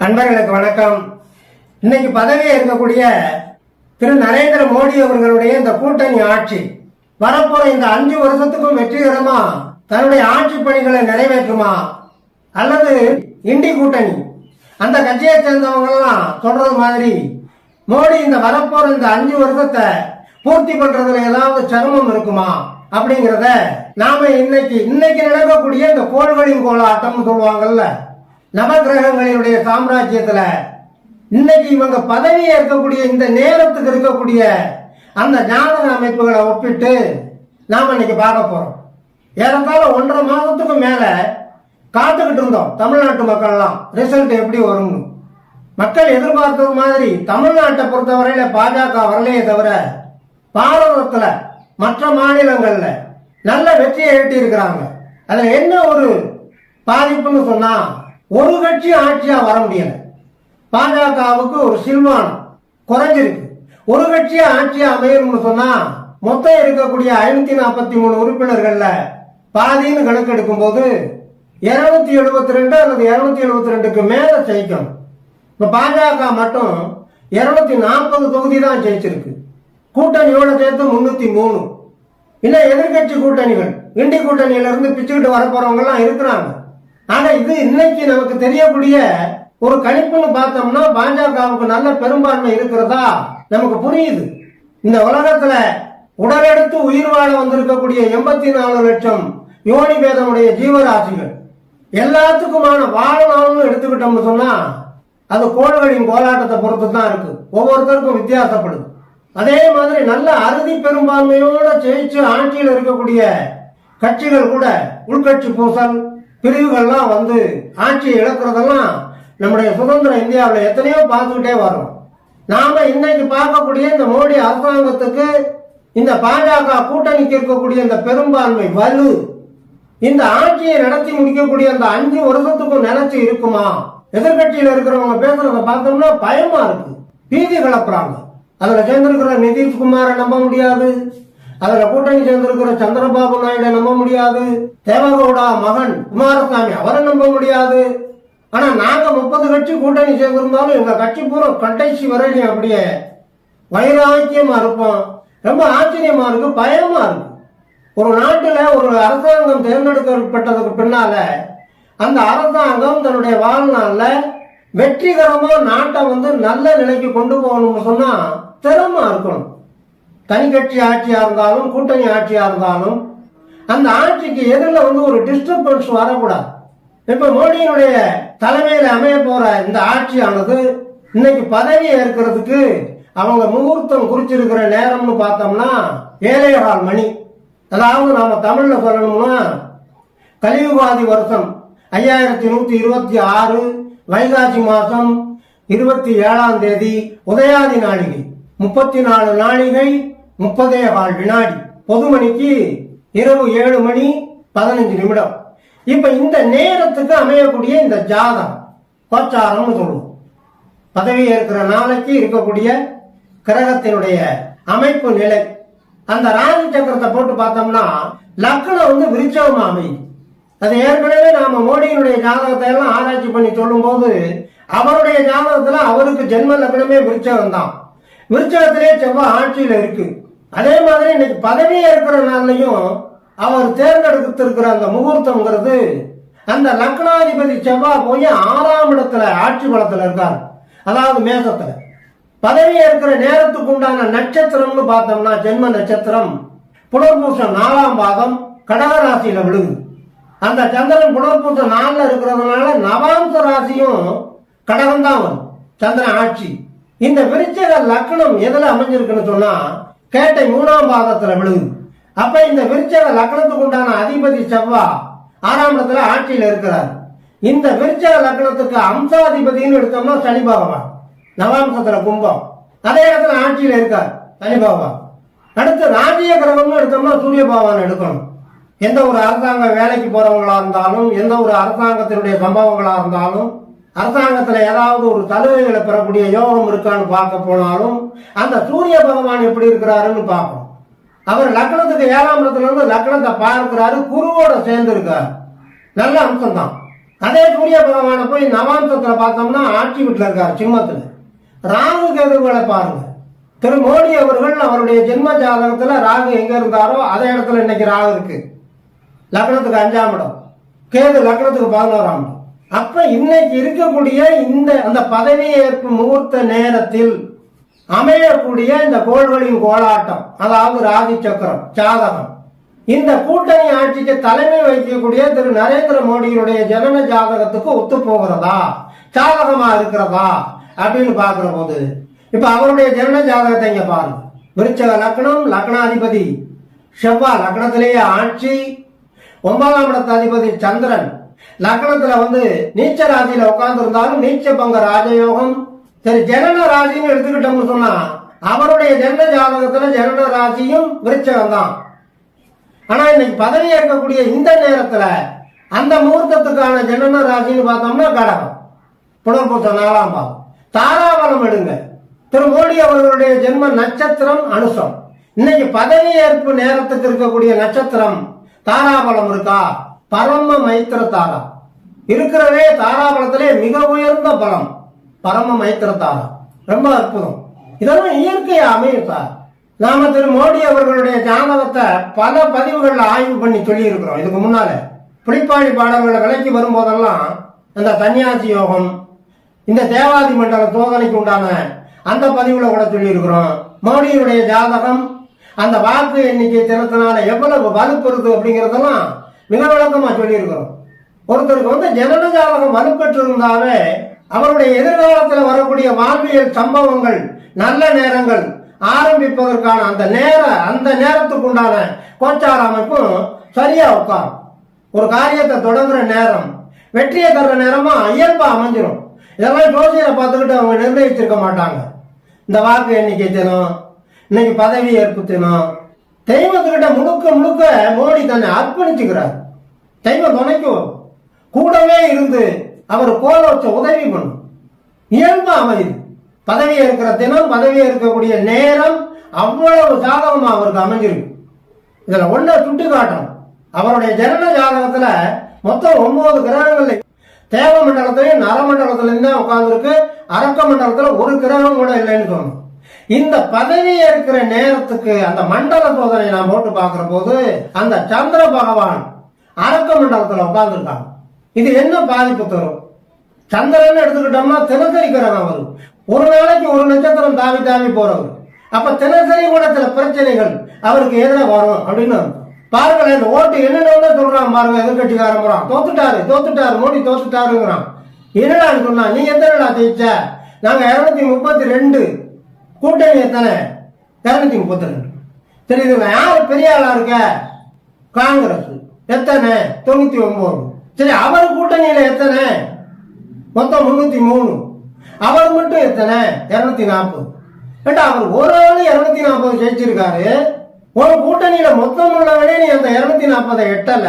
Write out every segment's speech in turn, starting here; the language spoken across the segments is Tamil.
நண்பர்களுக்கு வணக்கம். இன்னைக்கு பதவியே இருக்கக்கூடிய திரு நரேந்திர மோடி அவர்களுடைய இந்த கூட்டணி ஆட்சி வரப்போற இந்த அஞ்சு வருஷத்துக்கும் வெற்றிகரமா தன்னுடைய ஆட்சி பணிகளை நிறைவேற்றுமா? அல்லது இண்டி கூட்டணி அந்த கட்சியை சேர்ந்தவங்க எல்லாம் சொல்றது மாதிரி மோடி இந்த வரப்போற இந்த அஞ்சு வருஷத்தை பூர்த்தி பண்றதுல ஏதாவது சிரமம் இருக்குமா? அப்படிங்கறத நாம இன்னைக்கு இன்னைக்கு நடக்கக்கூடிய இந்த கோள்களின் கோலாட்டம்னு சொல்லுவாங்கல்ல நவகிரகங்களினுடைய சாம்ராஜ்யத்துல இன்னைக்கு இவங்க பதவி இருக்கக்கூடிய இந்த நேரத்துக்கு இருக்கக்கூடிய அந்த ஜாதக அமைப்புகளை ஒப்பிட்டு நாம இன்னைக்கு பார்க்க போறோம். ஏறத்தாழ ஒன்றரை மாதத்துக்கு மேல காத்துக்கிட்டு இருந்தோம். தமிழ்நாட்டு மக்கள்லாம் ரிசல்ட் எப்படி வரும்னு. மக்கள் எதிர்பார்த்தது மாதிரி தமிழ்நாட்டை பொறுத்தவரையில பாஜக வரலையே தவிர பாரதத்துல மற்ற மாநிலங்கள்ல நல்ல வெற்றியை ஈட்டி இருக்கிறாங்க அதுல என்ன ஒரு பாதிப்புன்னு சொன்னா ஒரு கட்சி ஆட்சியா வர முடியல. பாஜகவுக்கு ஒரு சில்வானம் குறைஞ்சிருக்கு. ஒரு கட்சி ஆட்சியா அமையணும்னு சொன்னா மொத்தம் இருக்கக்கூடிய ஐநூத்தி நாற்பத்தி மூணு உறுப்பினர்கள்ல பாதின்னு கணக்கெடுக்கும் போது இருநூத்தி எழுபத்தி ரெண்டு அல்லது இருநூத்தி எழுபத்தி ரெண்டுக்கு மேல ஜெயிக்கணும். இப்ப பாஜக மட்டும் இருநூத்தி நாற்பது தொகுதி தான் ஜெயிச்சிருக்கு. கூட்டணியோட சேர்த்து முன்னூத்தி மூணு. இன்னும் எதிர்கட்சி கூட்டணிகள் இண்டி கூட்டணியில இருந்து பிச்சுக்கிட்டு வர போறவங்க எல்லாம் இருக்கிறாங்க. ஆனா இது இன்னைக்கு நமக்கு தெரியக்கூடிய ஒரு கணிப்புன்னு பார்த்தோம்னா பாஜகவுக்கு நல்ல பெரும்பான்மை இருக்கிறதா நமக்கு புரியுது. இந்த உலகத்துல உடலெடுத்து உயிர் வாழ வந்திருக்கக்கூடிய எண்பத்தி நாலு லட்சம் யோனி பேதமுடைய ஜீவராசிகள் எல்லாத்துக்குமான வாழ்நாள்னு எடுத்துக்கிட்டோம்னு சொன்னா அது கோள்களின் கோலாட்டத்தை பொறுத்து தான் இருக்கு. ஒவ்வொருத்தருக்கும் வித்தியாசப்படுது. அதே மாதிரி நல்ல அறுதி பெரும்பான்மையோட ஜெயிச்சு ஆட்சியில் இருக்கக்கூடிய கட்சிகள் கூட உள்கட்சி பூசல் பிரிவுகள்லாம் வந்து ஆட்சியை இழக்கிறதெல்லாம் நம்முடைய சுதந்திர இந்தியாவில் எத்தனையோ பார்த்துக்கிட்டே வரும் நாம இன்னைக்கு பார்க்கக்கூடிய இந்த மோடி அரசாங்கத்துக்கு இந்த பாஜக கூட்டணிக்கு இருக்கக்கூடிய இந்த பெரும்பான்மை வலு இந்த ஆட்சியை நடத்தி முடிக்கக்கூடிய அந்த அஞ்சு வருஷத்துக்கும் நினைச்சு இருக்குமா? எதிர்கட்சியில இருக்கிறவங்க பேசுறத பார்த்தோம்னா பயமா இருக்கு. பீதி கலப்புறாங்க. அதுல சேர்ந்திருக்கிற நிதிஷ்குமாரை நம்ப முடியாது. அதுல கூட்டணி சேர்ந்திருக்கிற சந்திரபாபு நாயுட நம்ப முடியாது. தேவகவுடா மகன் குமாரசாமி அவரை நம்ப முடியாது. ஆனா நாங்க முப்பது கட்சி கூட்டணி சேர்ந்திருந்தாலும் எங்க கட்சி பூரா கடைசி வரையிலும் அப்படியே வைராக்கியமா இருப்போம். ரொம்ப ஆச்சரியமா இருக்கு பயமா இருக்கு. ஒரு நாட்டுல ஒரு அரசாங்கம் தேர்ந்தெடுக்கப்பட்டதுக்கு பின்னால அந்த அரசாங்கம் தன்னுடைய வாழ்நாள்ல வெற்றிகரமா நாட்டை வந்து நல்ல நிலைக்கு கொண்டு போகணும்னு சொன்னா திறமா இருக்கணும். தனிக்கட்சி ஆட்சியா இருந்தாலும் கூட்டணி ஆட்சியா இருந்தாலும் அந்த ஆட்சிக்கு எதிரில் வந்து ஒரு டிஸ்டர்பன்ஸ் வரக்கூடாது. இப்ப மோடியினுடைய தலைமையில அமைய போற இந்த ஆட்சியானது இன்னைக்கு பதவி ஏற்கிறதுக்கு அவங்க முகூர்த்தம் குறிச்சிருக்கிற நேரம்னு பார்த்தோம்னா ஏழையரால் மணி. அதாவது நாம தமிழ்ல சொல்லணும்னா கலியுகாதி வருஷம் ஐயாயிரத்தி நூத்தி இருபத்தி ஆறு வைகாசி மாசம் இருபத்தி ஏழாம் தேதி உதயாதி நாளிகை. முப்பத்தி நாலு நாளிகை முப்பதே கால் வினாடி பொதுமணிக்கு இரவு ஏழு மணி பதினஞ்சு நிமிடம். இப்ப இந்த நேரத்துக்கு அமையக்கூடிய இந்த ஜாதகம் கோச்சாரம்னு சொல்லுவோம். பதவி ஏற்கிற நாளைக்கு இருக்கக்கூடிய கிரகத்தினுடைய அமைப்பு நிலை. அந்த ராஜ சக்கரத்தை போட்டு பார்த்தோம்னா லக்னம் வந்து விருச்சகமா அமையுது. அது ஏற்கனவே நாம மோடியினுடைய ஜாதகத்தை எல்லாம் ஆராய்ச்சி பண்ணி சொல்லும்போது அவருடைய ஜாதகத்துல அவருக்கு ஜென்ம லக்னமே விருச்சகம் தான் விருச்சகத்திலே செவ்வாய் ஆட்சியில இருக்கு. அதே மாதிரி இன்னைக்கு பதவி ஏற்கிற நாள்லையும் அவர் தேர்ந்தெடுத்திருக்கிற அந்த முகூர்த்தம்ங்கிறது அந்த லக்னாதிபதி செவ்வாய் போய் ஆறாம் இடத்துல ஆட்சி பலத்துல இருக்கார். அதாவது மேகத்துல பதவி ஏற்கிற நேரத்துக்கு உண்டான நட்சத்திரம்னு பார்த்தோம்னா ஜென்ம நட்சத்திரம் புனர்பூசம் நாலாம் பாதம் கடகராசியில விழுகுது. அந்த சந்திரன் புனர்பூசம் நாளில் இருக்கிறதுனால நவாம்ச ராசியும் கடகம் தான் வரும். சந்திரன் ஆட்சி. இந்த விருச்சக லக்னம் எதுல அமைஞ்சிருக்குன்னு சொன்னா கேட்ட மூணாம் பாதத்துல விழுகுது அப்ப இந்த விருச்சக லக்னத்துக்கு உண்டான அதிபதி செவ்வா ஆறாம் இடத்துல ஆட்சியில இருக்கிறார். இந்த விருச்சக லக்னத்துக்கு அம்சாதிபதினு எடுத்தோம்னா சனி பகவான். நவாம்சத்துல கும்பம். அதே இடத்துல ஆட்சியில் இருக்கார் சனி பகவான். அடுத்து ராஜ்ய கிரகம்னு எடுத்தோம்னா சூரிய பகவான் எடுக்கணும். எந்த ஒரு அரசாங்க வேலைக்கு போறவங்களா இருந்தாலும் எந்த ஒரு அரசாங்கத்தினுடைய சம்பவங்களா இருந்தாலும் அரசாங்கத்துல ஏதாவது ஒரு சலுகைகளை பெறக்கூடிய யோகம் இருக்கான்னு பார்க்க போனாலும் அந்த சூரிய பகவான் எப்படி இருக்கிறாருன்னு பார்ப்போம். அவர் லக்னத்துக்கு ஏழாம் இடத்துல இருந்து லக்னத்தை பார்க்கிறாரு குருவோட சேர்ந்து இருக்கார். நல்ல அம்சம் தான் அதே சூரிய பகவானை போய் நவாம்சத்துல பார்த்தோம்னா ஆட்சி வீட்டில் இருக்கார் சிம்மத்துல. ராகு கேதுகளை பாருங்க. திரு மோடி அவர்கள் அவருடைய ஜென்ம ஜாதகத்துல ராகு எங்க இருந்தாரோ அதே இடத்துல இன்னைக்கு ராகு இருக்கு. லக்னத்துக்கு அஞ்சாம் இடம். கேது லக்னத்துக்கு பதினோராம் இடம். அப்ப இன்னைக்கு இருக்கக்கூடிய இந்த அந்த பதவி ஏற்பு முகூர்த்த நேரத்தில் அமையக்கூடிய இந்த கோள்களின் கோலாட்டம் அதாவது ராதி சக்கரம் ஜாதகம். இந்த கூட்டணி ஆட்சிக்கு தலைமை வகிக்கக்கூடிய திரு நரேந்திர மோடியினுடைய ஜனன ஜாதகத்துக்கு ஒத்து போகிறதா? ஜாதகமா இருக்கிறதா? அப்படின்னு பாக்குற போது இப்ப அவருடைய ஜனன ஜாதகத்தை இங்க பாருங்க. விருச்சக லக்னம் லக்னாதிபதி. செவ்வாய் லக்னத்திலேயே ஆட்சி. ஒன்பதாம் இடத்த அதிபதி சந்திரன். லக்னத்துல வந்து நீச்ச ராசியில உட்கார்ந்து இருந்தாலும் நீச்ச பங்க ராஜயோகம். சரி ஜனன ராசின்னு எடுத்துக்கிட்டோம்னு சொன்னா அவருடைய ஜென்ம ஜாதகத்துல ஜனன ராசியும் விருச்சகம் தான். ஆனா இன்னைக்கு பதவி ஏற்கக்கூடிய இந்த நேரத்துல அந்த முகூர்த்தத்துக்கான ஜனன ராசின்னு பார்த்தோம்னா கடகம். புனர்பூசம் நாலாம் பாவம் தாராபலம் எடுங்க. திரு மோடி அவர்களுடைய ஜென்ம நட்சத்திரம் அனுசம். இன்னைக்கு பதவி ஏற்பு நேரத்துக்கு இருக்கக்கூடிய நட்சத்திரம் தாராபலம் இருக்கா? பரம மைத்திர தாரா இருக்கிறதே தாராபலத்திலே மிக உயர்ந்த பலம். பரம மைத்திர தாரா ரொம்ப அற்புதம். இதெல்லாம் இயற்கையா அமையும் சார். நாம திரு மோடி அவர்களுடைய ஜாதகத்தை பல பதிவுகள்ல ஆய்வு பண்ணி சொல்லி இருக்கிறோம் இதுக்கு முன்னால புலிப்பாடி பாடல்களை விலைக்கு வரும்போதெல்லாம் அந்த சன்னியாசி யோகம் இந்த தேவாதி மண்டல சோதனைக்கு உண்டான அந்த பதிவுல கூட சொல்லி இருக்கிறோம் மோடியுடைய ஜாதகம் அந்த வாக்கு எண்ணிக்கை திறத்தினால எவ்வளவு வலுப்பெறுது அப்படிங்கறதெல்லாம் மிக விளக்கமா சொல்லியிருக்கிறோம். ஒருத்தருக்கு வந்து ஜனன ஜாதகம் வலுப்பெற்று அவருடைய எதிர்காலத்தில் வரக்கூடிய வாழ்வியல் சம்பவங்கள் நல்ல நேரங்கள் ஆரம்பிப்பதற்கான அந்த நேர அந்த நேரத்துக்கு உண்டான கோச்சார அமைப்பும் சரியா உட்காரும். ஒரு காரியத்தை தொடங்குற நேரம் வெற்றியை தர்ற நேரமா இயல்பா அமைஞ்சிடும் இதெல்லாம் ஜோசியரை பார்த்துக்கிட்டு அவங்க நிர்ணயிச்சிருக்க மாட்டாங்க. இந்த வாக்கு எண்ணிக்கை தினம் இன்னைக்கு பதவி ஏற்பு தினம் தெய்வத்துக்கிட்ட முழுக்க முழுக்க மோடி தன்னை அர்ப்பணிச்சுக்கிறார். தெய்வம் துணைக்கும் கூடவே இருந்து அவர் கோல வச்ச உதவி பண்ணும். இயல்பு அமைதி. பதவி இருக்கிற தினம் பதவி இருக்கக்கூடிய நேரம் அவ்வளவு ஜாதகமா அவருக்கு அமைஞ்சிருக்கு. இதுல ஒன்ன சுட்டு காட்டணும் அவருடைய ஜனன ஜாதகத்துல மொத்தம் ஒன்பது கிரகங்கள் தேவ மண்டலத்திலையும் நரமண்டலத்திலையும் தான் உட்கார்ந்துருக்கு. அரக்க மண்டலத்துல ஒரு கிரகம் கூட இல்லைன்னு சொன்னோம் இந்த பதவி இருக்கிற நேரத்துக்கு அந்த மண்டல சோதனை நான் போட்டு பார்க்கிற போது அந்த சந்திர பகவான் அரக்க மண்டலத்துல உட்கார்ந்துருக்காங்க இது என்ன பாதிப்பு தரும்? சந்திரன் எடுத்துக்கிட்டோம்னா தினசரிக்கிறவன் அவர் ஒரு நாளைக்கு ஒரு நட்சத்திரம் தாவி தாவி போறவர். அப்ப தினசரி கூட சில பிரச்சனைகள் அவருக்கு எதிராக வரும் அப்படின்னு பாருங்களேன் இந்த ஓட்டு என்னென்ன சொல்றான் பாருங்க எதிர்கட்சிக்காரன் போறான். தோத்துட்டாரு தோத்துட்டாரு மோடி தோத்துட்டாருங்கிறான். என்னடான்னு சொன்னா நீ எத்தனைடா ஜெயிச்ச? நாங்க இருநூத்தி முப்பத்தி ரெண்டு கூட்டணி எத்தனை இருநூத்தி முப்பத்தி சரி இதுல யார்? பெரிய ஆளா இருக்க? காங்கிரஸ். எத்தனை? தொண்ணூத்தி ஒன்பது. சரி அவர் கூட்டணியில எத்தனை? மொத்தம் முன்னூத்தி மூணு. அவர் மட்டும் எத்தனை? இருநூத்தி நாற்பது. ஏண்டா அவர் ஒரு ஆளு இருநூத்தி நாற்பது ஜெயிச்சிருக்காரு? ஒரு கூட்டணியில மொத்தம் உள்ளவனே நீ அந்த இருநூத்தி நாற்பதை எட்டல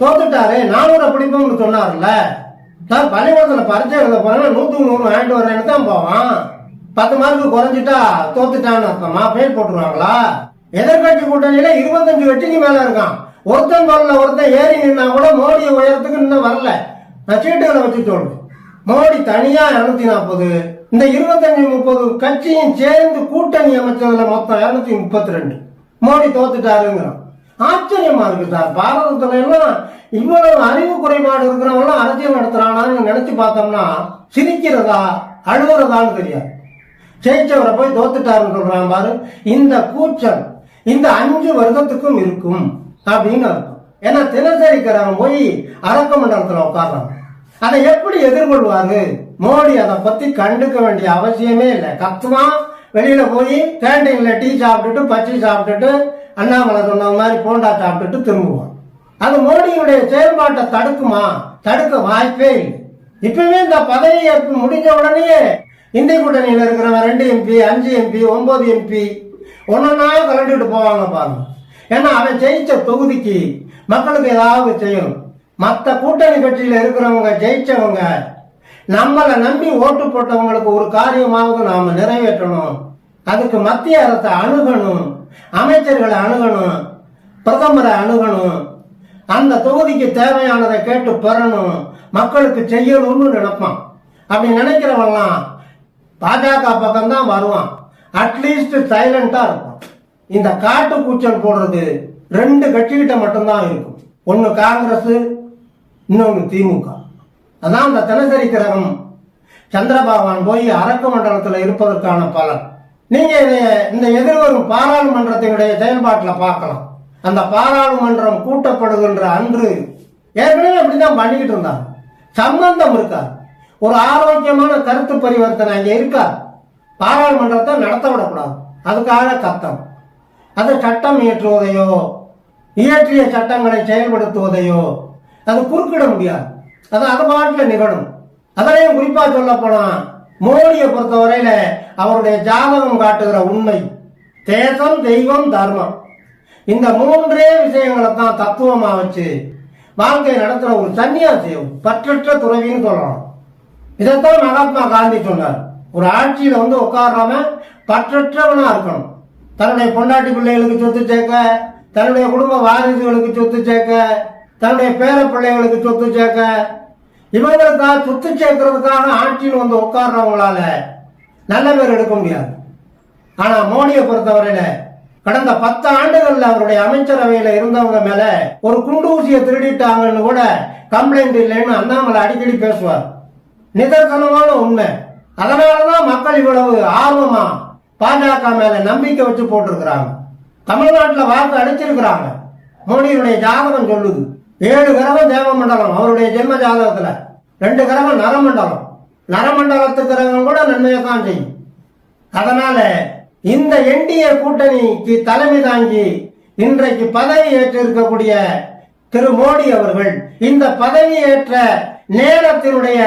தோத்துட்டாரு. நானூறு பிடிப்போம்னு சொன்னார்ல நான் பள்ளிக்கூடத்துல பரிச்சை எழுத போறேன் நூத்தி நூறு வாங்கிட்டு வரேன்னு தான் போவான். பத்து மார்க்கு குறைஞ்சிட்டா தோத்துட்டான்னு அர்த்தமா? ஃபெயில் போட்டுருவாங்களா? எதிர்கட்சி கூட்டணியில இருபத்தஞ்சு கட்சிக்கு மேல இருக்கான். ஒருத்தன் வரல ஒருத்தன் ஏறி நின்னா கூட மோடி உயரத்துக்கு இன்னும் வரல. நான் சீட்டுகளை வச்சு சொல்றேன். மோடி தனியா இருநூத்தி நாற்பது இந்த இருபத்தஞ்சு முப்பது கட்சியும் சேர்ந்து கூட்டணி அமைச்சதுல மொத்தம் இருநூத்தி முப்பத்தி ரெண்டு மோடி தோத்துட்டாருங்கிறோம் ஆச்சரியமா இருக்கு சார். பாரதத்துல எல்லாம் இவ்வளவு அறிவு குறைபாடு இருக்கிறவங்க அரசியல் நடத்துறானான்னு நினைச்சு பார்த்தோம்னா சிரிக்கிறதா அழுகுறதான்னு தெரியாது. ஜெயிச்சவரை போய் தோத்துட்டாருன்னு சொல்றான் பாரு. இந்த கூச்சல் இந்த அஞ்சு வருடத்துக்கும் இருக்கும் அப்படின்னு அர்த்தம். ஏன்னா தினசரிக்கிறவங்க போய் அரக்க மண்டலத்துல உட்காடுறாங்க அதை எப்படி எதிர்கொள்வாரு? மோடி அதை பத்தி கண்டுக்க வேண்டிய அவசியமே இல்லை. கத்துவான் வெளியில போய் கேண்டீன்ல டீ சாப்பிட்டுட்டு பச்சை சாப்பிட்டுட்டு அண்ணாமலை சொன்ன மாதிரி போண்டா சாப்பிட்டுட்டு திரும்புவான். அது மோடியுடைய செயல்பாட்டை தடுக்குமா? தடுக்க வாய்ப்பே இல்லை. இப்பவே இந்த பதவி ஏற்பு முடிஞ்ச உடனே இந்திய கூட்டணியில் இருக்கிறவன் ரெண்டு எம்பி அஞ்சு எம்பி ஒன்பது எம்பி ஒன்னொன்னா கலந்துட்டு போவாங்க பாருங்க. ஏன்னா அவன் ஜெயிச்ச தொகுதிக்கு மக்களுக்கு ஏதாவது செய்யணும். மற்ற கூட்டணி கட்சியில் இருக்கிறவங்க ஜெயிச்சவங்க நம்மளை நம்பி ஓட்டு போட்டவங்களுக்கு ஒரு காரியமாவது நாம நிறைவேற்றணும். அதுக்கு மத்திய அரசை அணுகணும் அமைச்சர்களை அணுகணும் பிரதமரை அணுகணும். அந்த தொகுதிக்கு தேவையானதை கேட்டு பெறணும். மக்களுக்கு செய்யணும்னு நினைப்பான். அப்படி நினைக்கிறவன்லாம் பாஜக பக்கம் தான் வருவான் அட்லீஸ்ட் சைலண்டா இருப்பான். இந்த காட்டு கூச்சல் போடுறது ரெண்டு கட்சிகிட்ட மட்டும்தான் இருக்கும். ஒன்னு காங்கிரஸ் இன்னொன்னு திமுக. அதான் அந்த தினசரி கிரகம். சந்திரபாபான் போய் அரக்கு மண்டலத்தில் இருப்பதற்கான பலன். நீங்க இந்த எதிர்வரும் பாராளுமன்றத்தினுடைய செயல்பாட்டில் பார்க்கலாம். அந்த பாராளுமன்றம் கூட்டப்படுகின்ற அன்று ஏற்கனவே அப்படிதான் பண்ணிக்கிட்டு இருந்தாங்க. சம்பந்தம் இருக்காது. ஒரு ஆரோக்கியமான கருத்து பரிவர்த்தனை அங்கே இருக்கா பாராளுமன்றத்தை நடத்த விடக்கூடாது. அதுக்காக கத்தம். அது சட்டம் இயற்றுவதையோ இயற்றிய சட்டங்களை செயல்படுத்துவதையோ அது குறுக்கிட முடியாது. அது அது பாட்டில் நிகழும். அதனையும் குறிப்பா சொல்ல போனா மோடியை பொறுத்தவரையில அவருடைய ஜாதகம் காட்டுகிற உண்மை தேசம் தெய்வம் தர்மம். இந்த மூன்றே விஷயங்களை தான் தத்துவமா வச்சு வாழ்க்கை நடத்துற ஒரு சன்னியாசியம் பற்றற்ற துறவின்னு சொல்லலாம். இதைத்தான் மகாத்மா காந்தி சொன்னார். ஒரு ஆட்சியில வந்து உட்காராம பற்றற்றவனா இருக்கணும். தன்னுடைய பொண்டாட்டி பிள்ளைகளுக்கு சொத்து சேர்க்க தன்னுடைய குடும்ப வாரிசுகளுக்கு சொத்து சேர்க்க தன்னுடைய பேர பிள்ளைகளுக்கு சொத்து சேர்க்க. இவங்களுக்காக சொத்து சேர்க்கறதுக்காக ஆட்சியில் வந்து உட்கார்றவங்களால நல்ல பேர் எடுக்க முடியாது. ஆனா மோடியை பொறுத்தவரையில கடந்த பத்து ஆண்டுகள்ல அவருடைய அமைச்சரவையில இருந்தவங்க மேல ஒரு குண்டூசியை திருடிட்டாங்கன்னு கூட கம்ப்ளைண்ட் இல்லைன்னு அண்ணாமலை அடிக்கடி பேசுவார். நிதர்சனமான உண்மை. அதனாலதான் மக்கள் இவ்வளவு ஆர்வமா பாஜக மேல நம்பிக்கை வச்சு போட்டிருக்கிறாங்க. தமிழ்நாட்டில் வாக்கு அடிச்சிருக்கிறாங்க மோடியுடைய ஜாதகம் சொல்லுது. ஏழு கிரகம் தேவமண்டலம் அவருடைய ஜென்ம ஜாதகத்துல. ரெண்டு கிரகம் நரமண்டலம். நரமண்டலத்து கிரகம் கூட நன்மையை தான் செய்யும். அதனால இந்த என்டிஏ கூட்டணிக்கு தலைமை தாங்கி இன்றைக்கு பதவி ஏற்றிருக்கக்கூடிய திரு மோடி அவர்கள் இந்த பதவி ஏற்ற நேரத்தினுடைய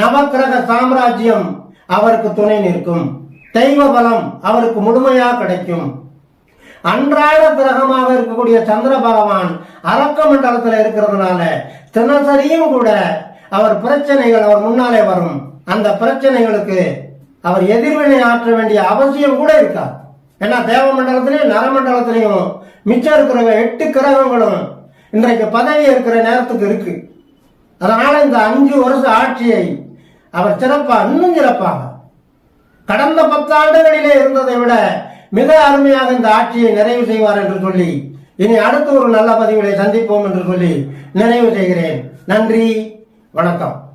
நவக்கிரக சாம்ராஜ்யம் அவருக்கு துணை நிற்கும். தெய்வ பலம் அவருக்கு முழுமையா கிடைக்கும். அன்றாட கிரகமாக இருக்கக்கூடிய சந்திர பகவான் அரக்க மண்டலத்தில் இருக்கிறதுனால தினசரியும் கூட அவர் பிரச்சனைகள் அவர் முன்னாலே வரும். அந்த பிரச்சனைகளுக்கு அவர் எதிர்வினை ஆற்ற வேண்டிய அவசியம் கூட இருக்கா? ஏன்னா தேவ மண்டலத்திலையும் நரமண்டலத்திலையும் மிச்சம் இருக்கிற எட்டு கிரகங்களும் இன்றைக்கு பதவி இருக்கிற நேரத்துக்கு இருக்கு. அதனால இந்த அஞ்சு வருஷ ஆட்சியை அவர் சிறப்பா இன்னும் சிறப்பாக. கடந்த பத்தாண்டுகளிலே இருந்ததை விட மிக அருமையாக இந்த ஆட்சியை நிறைவு செய்வார் என்று சொல்லி இனி அடுத்து ஒரு நல்ல பதிவுகளை சந்திப்போம் என்று சொல்லி நிறைவு செய்கிறேன். நன்றி வணக்கம்.